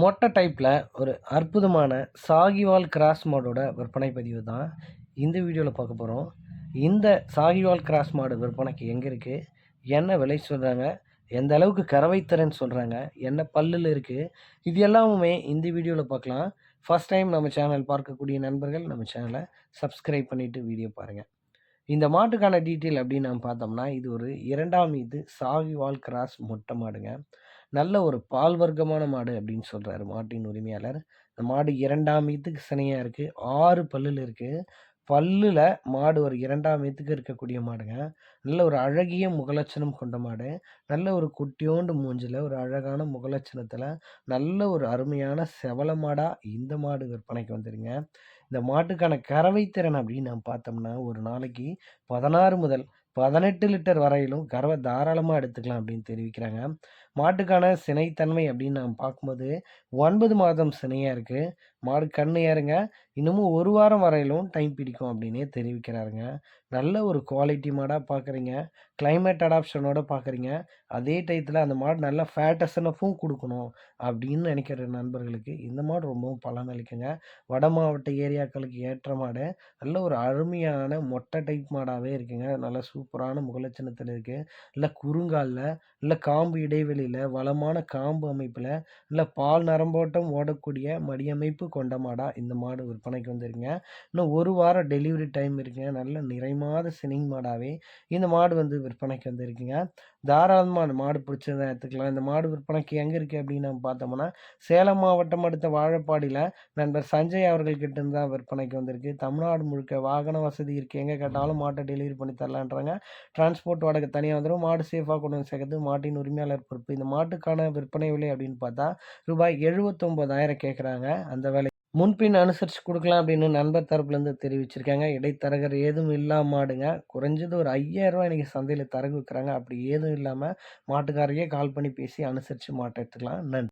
மொட்டை டைப்பில் ஒரு அற்புதமான சாகிவால் கிராஸ் மாடோட விற்பனை பதிவு தான் இந்த வீடியோவில் பார்க்க போகிறோம் இந்த சாகிவால் கிராஸ் மாடு விற்பனைக்கு எங்கே இருக்குது என்ன விலை சொல்கிறாங்க எந்த அளவுக்கு கறவைத்திறன் சொல்கிறாங்க என்ன பல்லில் இருக்குது இது எல்லாமுமே இந்த வீடியோவில் பார்க்கலாம். ஃபஸ்ட் டைம் நம்ம சேனல் பார்க்கக்கூடிய நண்பர்கள் நம்ம சேனலை சப்ஸ்கிரைப் பண்ணிவிட்டு வீடியோ பாருங்கள் இந்த மாட்டுக்கான டீட்டெயில் அப்படின்னு நம்ம பார்த்தோம்னா இது ஒரு இரண்டாம் இது சாகிவால் கிராஸ் மொட்டை மாடுங்க. நல்ல ஒரு பால் வர்க்கமான மாடு அப்படின்னு சொல்கிறாரு மாட்டின் உரிமையாளர். இந்த மாடு இரண்டாம் ஈத்துக்கு சினையாக இருக்குது ஆறு பல்லில் இருக்குது பல்லில் மாடு ஒரு இரண்டாம் ஈத்துக்கு இருக்கக்கூடிய மாடுங்க. நல்ல ஒரு அழகிய முகலட்சணம் கொண்ட மாடு. நல்ல ஒரு குட்டியோண்டு மூஞ்சில் ஒரு அழகான முகலட்சணத்தில் நல்ல ஒரு அருமையான செவல மாடாக இந்த மாடு விற்பனைக்கு வந்துடுங்க இந்த மாட்டுக்கான கறவை திறன் அப்படின்னு நம்ம பார்த்தோம்னா ஒரு நாளைக்கு பதினாறு முதல் பதினெட்டு லிட்டர் வரையிலும் கறவை தாராளமாக எடுத்துக்கலாம் அப்படின்னு தெரிவிக்கிறாங்க. மாட்டுக்கான சினைத்தன்மை அப்படின்னு நாம் பார்க்கும்போது ஒன்பது மாதம் சினையாக இருக்குது மாடு கண்ணு ஏறுங்க. இன்னமும் ஒரு வாரம் வரையிலும் டைம் பிடிக்கும் அப்படின்னே தெரிவிக்கிறாருங்க. நல்ல ஒரு குவாலிட்டி மாடாக பார்க்குறீங்க கிளைமேட் அடாப்ஷனோட பார்க்குறீங்க அதே டயத்தில் அந்த மாடு நல்ல ஃபேட்டஸ்னஃபும் கொடுக்கணும் அப்படின்னு நினைக்கிற நண்பர்களுக்கு இந்த மாடு ரொம்பவும் பலன் அளிக்குங்க வட மாவட்ட ஏரியாக்களுக்கு ஏற்ற மாடு நல்ல ஒரு அருமையான மொட்டை டைப் மாடாகவே இருக்குங்க. நல்ல சூப்பரான முகலட்சணத்தில் இருக்குது இல்லை குறுங்காலில் இல்லை காம்பு இடைவெளியில் வளமான காம்பு அமைப்பில் இல்லை பால் நரம்போட்டம் ஓடக்கூடிய மடியமைப்பு கொண்ட மாடாக இந்த மாடு விற்பனைக்கு வந்துருங்க இன்னும் ஒரு வாரம் டெலிவரி டைம் இருக்குங்க. நல்ல நிறைமாத சினிங் மாடாகவே இந்த மாடு வந்து விற்பனைக்கு வந்துருக்குங்க. தாராளமாக மாடு பிடிச்சதை எடுத்துக்கலாம் இந்த மாடு விற்பனைக்கு எங்கே இருக்குது அப்படின்னு நம்ம பார்த்தோம்னா சேலம் மாவட்டம் அடுத்த வாழப்பாடியில் நண்பர் சஞ்சய் அவர்கள்கிட்ட இருந்து தான் விற்பனைக்கு வந்திருக்கு. தமிழ்நாடு முழுக்க வாகன வசதி இருக்குது எங்கே கேட்டாலும் மாட்டை டெலிவரி பண்ணி தரலான்றாங்க. டிரான்ஸ்போர்ட் வாடகை தனியாக வந்துடும் மாடு சேஃபாக கொண்டு வந்து சேர்க்கறது மாட்டின் உரிமையாளர் பொறுப்பு. இந்த மாட்டுக்கான விற்பனை விலை அப்படின்னு பார்த்தா ரூபாய் எழுபத்தொம்போதாயிரம் கேட்குறாங்க அந்த விலை முன்பின் அனுசரித்து கொடுக்கலாம் அப்படின்னு நண்பர் தரப்புலேருந்து தெரிவிச்சிருக்காங்க. இடைத்தரகர் ஏதும் இல்லாமல் மாடுங்க. குறைஞ்சது ஒரு ஐயாயிரரூவா இன்றைக்கி சந்தையில் தரகு விற்கிறாங்க அப்படி ஏதும் இல்லாமல் மாட்டுக்காரையே கால் பண்ணி பேசி அனுசரித்து மாட்டை எடுத்துக்கலாம் நன்றி.